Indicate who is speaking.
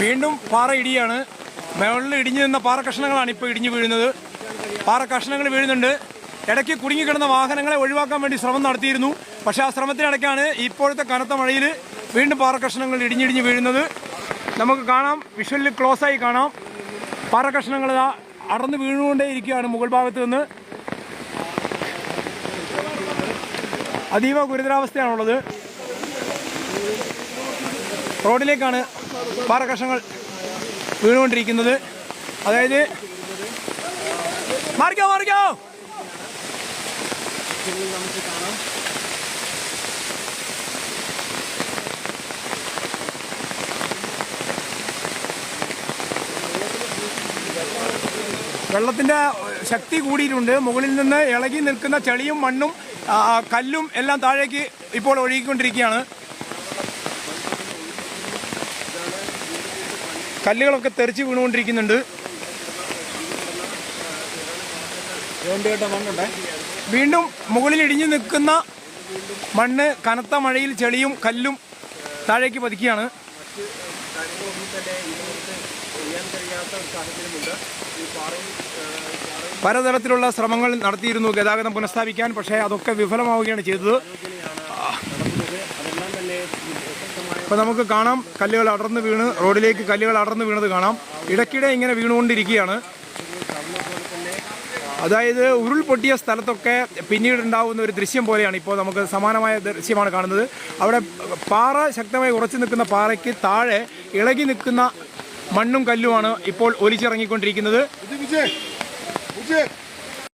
Speaker 1: വീണ്ടും പാറ ഇടിയാണ്. മുകളിൽ ഇടിഞ്ഞു നിന്ന പാറ കഷ്ണങ്ങളാണ് ഇപ്പോൾ ഇടിഞ്ഞു വീഴുന്നത്. പാറ കഷ്ണങ്ങൾ വീഴുന്നുണ്ട്. ഇടയ്ക്ക് കുടുങ്ങിക്കിടന്ന വാഹനങ്ങളെ ഒഴിവാക്കാൻ വേണ്ടി ശ്രമം നടത്തിയിരുന്നു. പക്ഷേ ആ ശ്രമത്തിനിടയ്ക്കാണ് ഇപ്പോഴത്തെ കനത്ത മഴയിൽ വീണ്ടും പാറ കഷ്ണങ്ങൾ ഇടിഞ്ഞിടിഞ്ഞ് വീഴുന്നത്. നമുക്ക് കാണാം. വിഷ്വലിൽ ക്ലോസ് ആയി കാണാം. പാറ കഷ്ണങ്ങൾ അടർന്ന് വീണുകൊണ്ടേ ഇരിക്കുകയാണ് മുകൾ ഭാഗത്ത് നിന്ന്. അതീവ ഗുരുതരാവസ്ഥയാണുള്ളത്. റോഡിലേക്കാണ് പാറക്കഷങ്ങൾ വീണുകൊണ്ടിരിക്കുന്നത്. അതായത് മാറിക്കോ മാറിക്കോ. വെള്ളത്തിന്റെ ശക്തി കൂടിയിട്ടുണ്ട്. മുകളിൽ നിന്ന് ഇളകി നിൽക്കുന്ന ചെളിയും മണ്ണും കല്ലും എല്ലാം താഴേക്ക് ഇപ്പോൾ ഒഴുകിക്കൊണ്ടിരിക്കുകയാണ്. കല്ലുകളൊക്കെ തെറിച്ച് വീണുകൊണ്ടിരിക്കുന്നുണ്ട്. വീണ്ടും മുകളിൽ ഇടിഞ്ഞു നിൽക്കുന്ന മണ്ണ് കനത്ത മഴയിൽ ചെളിയും കല്ലും താഴേക്ക് പതിക്കുകയാണ്. പലതരത്തിലുള്ള ശ്രമങ്ങൾ നടത്തിയിരുന്നു ഗതാഗതം പുനഃസ്ഥാപിക്കാൻ പക്ഷേ അതൊക്കെ വിഫലമാവുകയാണ് ചെയ്തത്. അപ്പോൾ നമുക്ക് കാണാം കല്ലുകൾ അടർന്ന് വീണ് റോഡിലേക്ക് കല്ലുകൾ അടർന്ന് വീണത് കാണാം. ഇടയ്ക്കിടെ ഇങ്ങനെ വീണുകൊണ്ടിരിക്കുകയാണ്. അതായത് ഉരുൾപൊട്ടിയ സ്ഥലത്തൊക്കെ പിന്നീട് ഉണ്ടാവുന്ന ഒരു ദൃശ്യം പോലെയാണ് ഇപ്പോൾ നമുക്ക് സമാനമായ ദൃശ്യമാണ് കാണുന്നത്. അവിടെ പാറ ശക്തമായി ഉറച്ചു നിൽക്കുന്ന പാറയ്ക്ക് താഴെ ഇളകി നിൽക്കുന്ന മണ്ണും കല്ലുമാണ് ഇപ്പോൾ ഒലിച്ചിറങ്ങിക്കൊണ്ടിരിക്കുന്നത്.